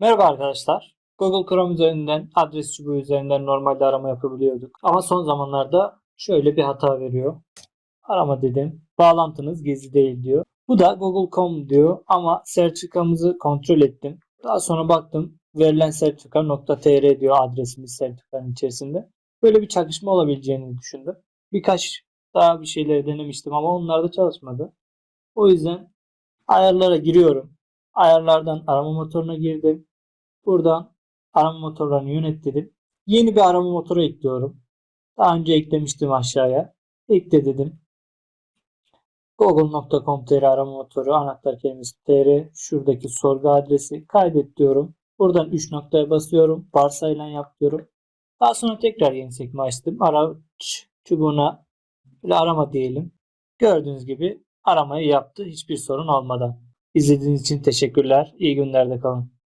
Merhaba arkadaşlar. Google Chrome üzerinden, adres çubuğu üzerinden normalde arama yapabiliyorduk. Ama son zamanlarda şöyle bir hata veriyor. Arama dedim. Bağlantınız gizli değil diyor. Bu da Google.com diyor ama sertifikamızı kontrol ettim. Daha sonra baktım verilen sertifika .tr diyor adresimiz sertifikanın içerisinde. Böyle bir çakışma olabileceğini düşündüm. Birkaç daha bir şeyleri denemiştim ama onlar da çalışmadı. O yüzden ayarlara giriyorum. Ayarlardan arama motoruna girdim. Buradan arama motorlarını yönet dedim. Yeni bir arama motoru ekliyorum. Daha önce eklemiştim aşağıya. Ekle dedim. Google.com.tr arama motoru anahtar kelimesi tr şuradaki sorgu adresi kaydet diyorum. Buradan 3 noktaya basıyorum. Varsayılan yap diyorum. Daha sonra tekrar yeni sekme açtım. Araç çubuğuna böyle arama diyelim. Gördüğünüz gibi aramayı yaptı hiçbir sorun olmadan. İzlediğiniz için teşekkürler. İyi günlerde kalın.